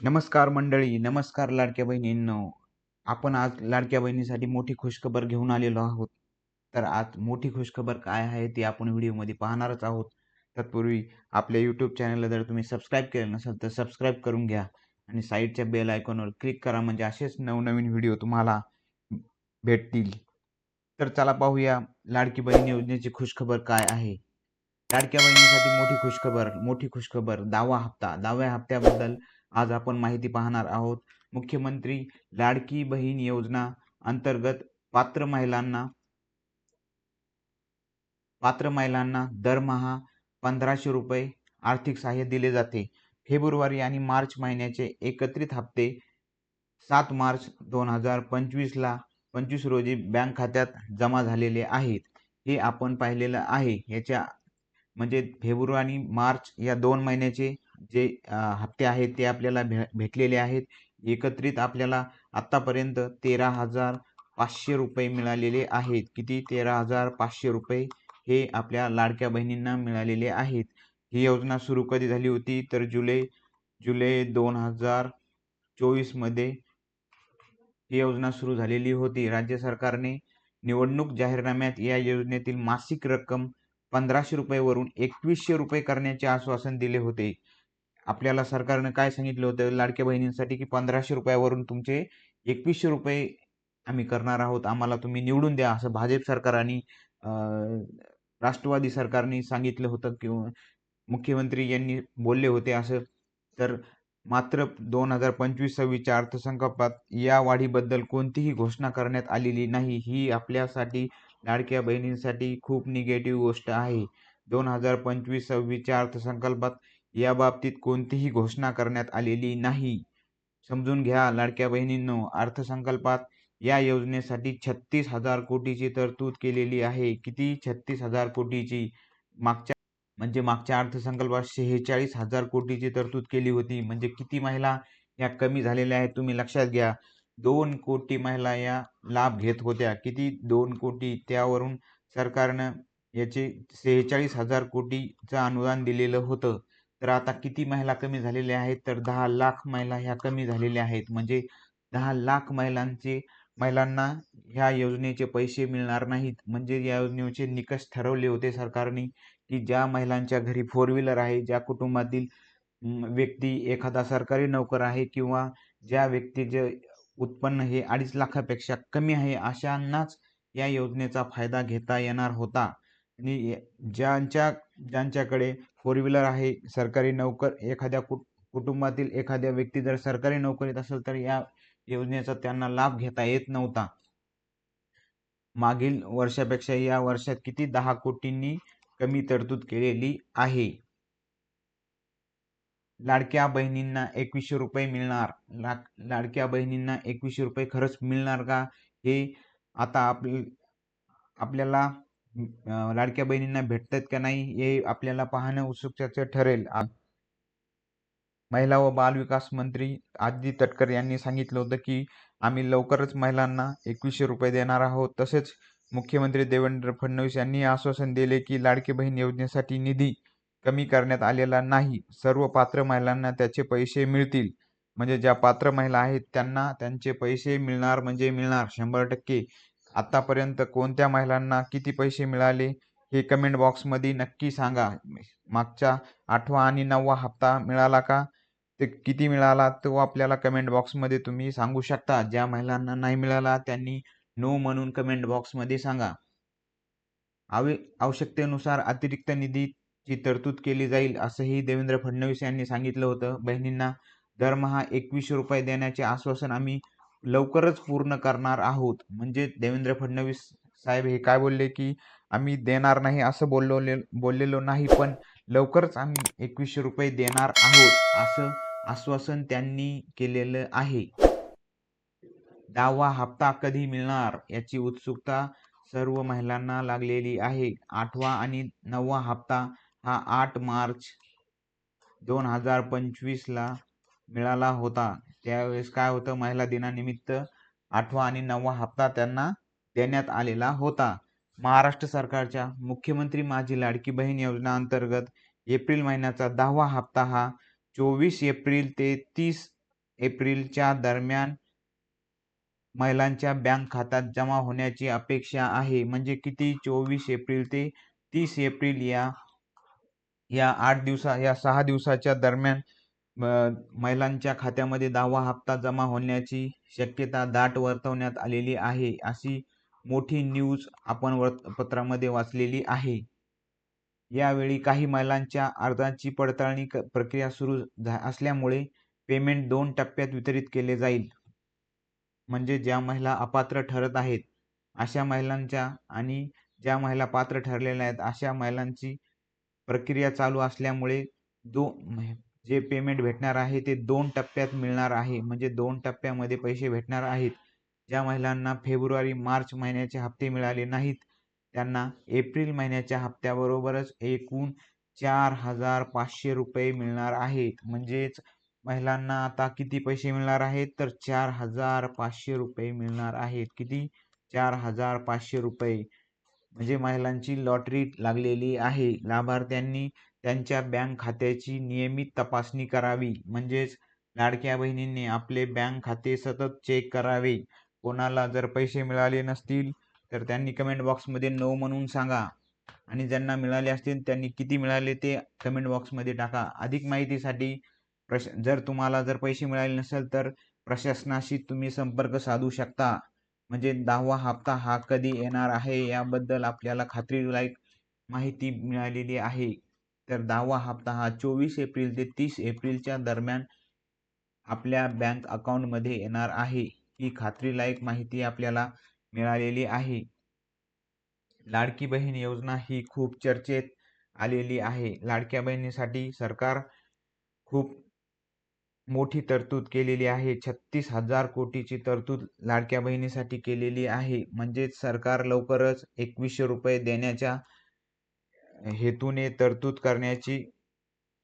नमस्कार मंडळी नमस्कार लाडक्या बहिणींनो. आपण आज लाडक्या बहिणीसाठी मोठी खुशखबर घेऊन आलेलो आहोत. तर आज मोठी खुशखबर काय आहे ती आपण व्हिडिओमध्ये पाहणारच आहोत. तत्पूर्वी आपल्या यूट्यूब चॅनलला जर तुम्ही सबस्क्राईब केलं नसेल तर सबस्क्राईब करून घ्या आणि साईडच्या बेल आयकॉनवर क्लिक करा म्हणजे असेच नवनवीन व्हिडिओ तुम्हाला भेटतील. तर चला पाहूया लाडकी बहीण योजनेची खुशखबर काय आहे. लाडक्या बहिणीसाठी मोठी खुशखबर मोठी खुशखबर दावा हप्ता. दहाव्या हप्त्याबद्दल आज आपण माहिती पाहणार आहोत मुख्यमंत्री लाडकी बहीण योजना अंतर्गत पात्र महिलांना पात्र महिलांना दरमहा पंधराशे रुपये आर्थिक सहाय्य दिले जाते. फेब्रुवारी आणि मार्च महिन्याचे एकत्रित हप्ते सात मार्च दोन हजार पंचवीसला पंचवीस रोजी बँक खात्यात जमा झालेले आहेत. हे आपण पाहिलेलं आहे. याच्या म्हणजे फेब्रुवारी मार्च या दोन महिन्याचे जे हप्ते आहेत ते आपल्याला भे भेटलेले आहेत. एकत्रित आपल्याला आत्तापर्यंत तेरा हजार पाचशे रुपये मिळालेले आहेत. किती? तेरा हजार पाचशे रुपये हे आपल्या लाडक्या बहिणींना मिळालेले आहेत. ही योजना सुरू कधी झाली होती? तर जुलै जुलै दोन हजार चोवीसमध्ये ही योजना सुरू झालेली होती. राज्य सरकारने निवडणूक जाहीरनाम्यात या योजनेतील मासिक रक्कम पंधराशे रुपयेवरून एकवीसशे रुपये करण्याचे आश्वासन दिले होते. आपल्याला सरकारनं काय सांगितलं होतं लाडक्या बहिणींसाठी की पंधराशे रुपयावरून तुमचे एकवीसशे रुपये आम्ही करणार आहोत आम्हाला तुम्ही निवडून द्या असं भाजप सरकारने राष्ट्रवादी सरकारने सांगितलं होतं किंवा मुख्यमंत्री यांनी बोलले होते असं. तर मात्र दोन हजार पंचवीस सव्वीसच्या अर्थसंकल्पात या वाढीबद्दल कोणतीही घोषणा करण्यात आलेली नाही. ही आपल्यासाठी लाडक्या बहिणींसाठी खूप निगेटिव्ह गोष्ट आहे. दोन हजार पंचवीस सव्वीसच्या अर्थसंकल्पात या बाबतीत कोणतीही घोषणा करण्यात आलेली नाही. समजून घ्या लाडक्या बहिणींनो अर्थसंकल्पात या योजनेसाठी छत्तीस हजार कोटीची तरतूद केलेली आहे. किती? छत्तीस हजार कोटीची. मागच्या म्हणजे मागच्या अर्थसंकल्पात शेहेचाळीस हजार कोटीची तरतूद केली होती. म्हणजे किती महिला या कमी झालेल्या आहेत तुम्ही लक्षात घ्या. दोन कोटी महिला या लाभ घेत होत्या. किती? दोन कोटी. त्यावरून सरकारनं याचे शेहेचाळीस हजार कोटीचं अनुदान दिलेलं होतं. तर आता किती महिला कमी झालेल्या आहेत? तर दहा लाख महिला ह्या कमी झालेल्या आहेत. म्हणजे दहा लाख महिलांचे महिलांना ह्या योजनेचे पैसे मिळणार नाहीत. म्हणजे या योजनेचे निकष ठरवले होते सरकारने की ज्या महिलांच्या घरी फोर व्हीलर आहे ज्या कुटुंबातील व्यक्ती एखादा सरकारी नोकर आहे किंवा ज्या व्यक्तीचे उत्पन्न हे अडीच लाखापेक्षा कमी आहे अशांनाच या योजनेचा फायदा घेता येणार होता. आणि ज्यांच्या ज्यांच्याकडे फोर व्हीलर आहे सरकारी नोकर एखाद्या कुट कुटुंबातील एखाद्या व्यक्ती जर सरकारी नोकरीत असेल तर या योजनेचा त्यांना लाभ घेता येत नव्हता. मागील वर्षापेक्षा या वर्षात किती? दहा कोटींनी कमी तरतूद केलेली आहे. लाडक्या बहिणींना एकवीसशे रुपये मिळणार. ला लाडक्या बहिणींना एकवीसशे रुपये खरंच मिळणार का? हे आता आप आपल्याला लाडक्या बहिणींना भेटतात का नाही हे आपल्याला पाहणं उत्सुकतेचं ठरेल. महिला व बालविकास मंत्री आदिती तटकर यांनी सांगितलं होतं की आम्ही लवकरच महिलांना एकवीसशे रुपये देणार आहोत. तसेच मुख्यमंत्री देवेंद्र फडणवीस यांनी आश्वासन दिले की लाडकी बहीण योजनेसाठी निधी कमी करण्यात आलेला नाही. सर्व पात्र महिलांना त्याचे पैसे मिळतील. म्हणजे ज्या पात्र महिला आहेत त्यांना त्यांचे पैसे मिळणार म्हणजे मिळणार शंभर टक्के. आत्तापर्यंत कोणत्या महिलांना किती पैसे मिळाले हे कमेंट बॉक्समध्ये नक्की सांगा. मागच्या आठवा आणि नववा हप्ता मिळाला का? ते किती मिळाला तो आपल्याला कमेंट बॉक्समध्ये तुम्ही सांगू शकता. ज्या महिलांना नाही मिळाला त्यांनी नो म्हणून कमेंट बॉक्समध्ये सांगा. आवे आवश्यकतेनुसार अतिरिक्त निधीची तरतूद केली जाईल असंही देवेंद्र फडणवीस यांनी सांगितलं होतं. बहिणींना दरमहा एकवीसशे रुपये देण्याचे आश्वासन आम्ही लवकरच पूर्ण करणार आहोत. म्हणजे देवेंद्र फडणवीस साहेब हे काय बोलले की आम्ही देणार नाही असं बोललो बोललेलो नाही पण लवकरच आम्ही एकवीसशे रुपये देणार आहोत असं आश्वासन त्यांनी केलेलं आहे. दहावा हप्ता कधी मिळणार याची उत्सुकता सर्व महिलांना लागलेली आहे. आठवा आणि नववा हप्ता हा आठ मार्च दोन हजार पंचवीसला मिळाला होता. त्यावेळेस काय होतं महिला दिनानिमित्त आठवा आणि नववा हप्ता त्यांना देण्यात आलेला होता. महाराष्ट्र सरकारच्या मुख्यमंत्री माझी लाडकी बहीण योजना अंतर्गत एप्रिल महिन्याचा दहावा हप्ता हा चोवीस एप्रिल ते तीस एप्रिलच्या दरम्यान महिलांच्या बँक खात्यात जमा होण्याची अपेक्षा आहे. म्हणजे किती? चोवीस एप्रिल ते तीस एप्रिल या या आठ दिवसा या सहा दिवसाच्या दरम्यान महिलांच्या खात्यामध्ये दहावा हप्ता जमा होण्याची शक्यता दाट वर्तवण्यात आलेली आहे अशी मोठी न्यूज आपण वर्तपत्रामध्ये वाचलेली आहे. यावेळी काही महिलांच्या अर्जाची पडताळणी क- प्रक्रिया सुरू झा- असल्यामुळे पेमेंट दोन टप्प्यात वितरित केले जाईल. म्हणजे ज्या महिला अपात्र ठरत आहेत अशा महिलांच्या आणि ज्या महिला पात्र ठरलेल्या आहेत अशा महिलांची प्रक्रिया चालू असल्यामुळे दो जे पेमेंट भेटणार आहे ते दोन टप्प्यात मिळणार आहे. म्हणजे दोन टप्प्यामध्ये पैसे भेटणार आहेत. ज्या महिलांना फेब्रुवारी मार्च महिन्याचे हप्ते मिळाले नाहीत त्यांना एप्रिल महिन्याच्या हप्त्याबरोबरच एकूण चार हजार पाचशे रुपये मिळणार आहेत. म्हणजेच महिलांना आता किती पैसे मिळणार आहेत? तर चार हजार पाचशे रुपये मिळणार आहेत. किती? चार हजार पाचशे रुपये. म्हणजे महिलांची लॉटरी लागलेली आहे. लाभार्थ्यांनी त्यांच्या बँक खात्याची नियमित तपासणी करावी. म्हणजेच लाडक्या बहिणींनी आपले बँक खाते सतत चेक करावे. कोणाला जर पैसे मिळाले नसतील तर त्यांनी कमेंट बॉक्समध्ये नो म्हणून सांगा. आणि ज्यांना मिळाले असतील त्यांनी किती मिळाले ते कमेंट बॉक्समध्ये टाका. अधिक माहितीसाठी प्रश जर तुम्हाला जर पैसे मिळाले नसेल तर प्रशासनाशी तुम्ही संपर्क साधू शकता. म्हणजे दहावा हप्ता हा कधी येणार आहे याबद्दल आपल्याला खात्रीलायक माहिती मिळालेली आहे. तर दहावा हप्ता हा चोवीस एप्रिल ते तीस एप्रिलच्या दरम्यान आपल्या बँक अकाउंटमध्ये येणार आहे. ही खात्रीलायक माहिती आपल्याला मिळालेली आहे. लाडकी बहीण योजना ही खूप चर्चेत आलेली आहे. लाडक्या बहिणीसाठी सरकार खूप मोठी तरतूद केलेली आहे. छत्तीस हजार कोटीची तरतूद लाडक्या बहिणीसाठी केलेली आहे. म्हणजेच सरकार लवकरच एकवीसशे रुपये देण्याच्या हेतूने तरतूद करण्याची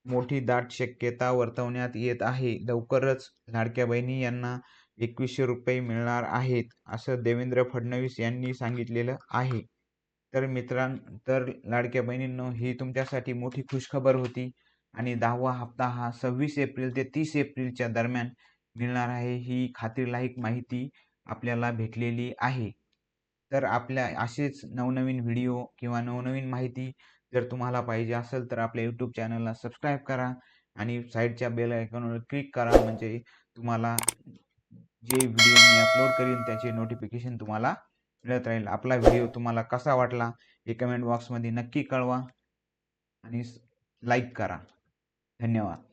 मोठी दाट शक्यता वर्तवण्यात येत आहे. लवकरच लाडक्या बहिणी यांना एकवीसशे रुपये मिळणार आहेत असं देवेंद्र फडणवीस यांनी सांगितलेलं आहे. तर मित्रां तर लाडक्या बहिणींनो ही तुमच्यासाठी मोठी खुशखबर होती आणि दहावा हप्ता हा सव्वीस एप्रिल ते तीस एप्रिलच्या दरम्यान मिळणार आहे ही खात्रीलायक माहिती आपल्याला भेटलेली आहे. तर आपल्या असेच नवनवीन व्हिडिओ किंवा नवनवीन माहिती जर तुम्हाला पाहिजे असेल तर आपल्या यूट्यूब चॅनलला सबस्क्राईब करा आणि साईडच्या बेल आयकॉनवर क्लिक करा. म्हणजे तुम्हाला जे व्हिडिओ मी अपलोड करीन त्याचे नोटिफिकेशन तुम्हाला मिळत राहील. आपला व्हिडिओ तुम्हाला कसा वाटला हे कमेंट बॉक्समध्ये नक्की कळवा आणि लाईक करा. धन्यवाद.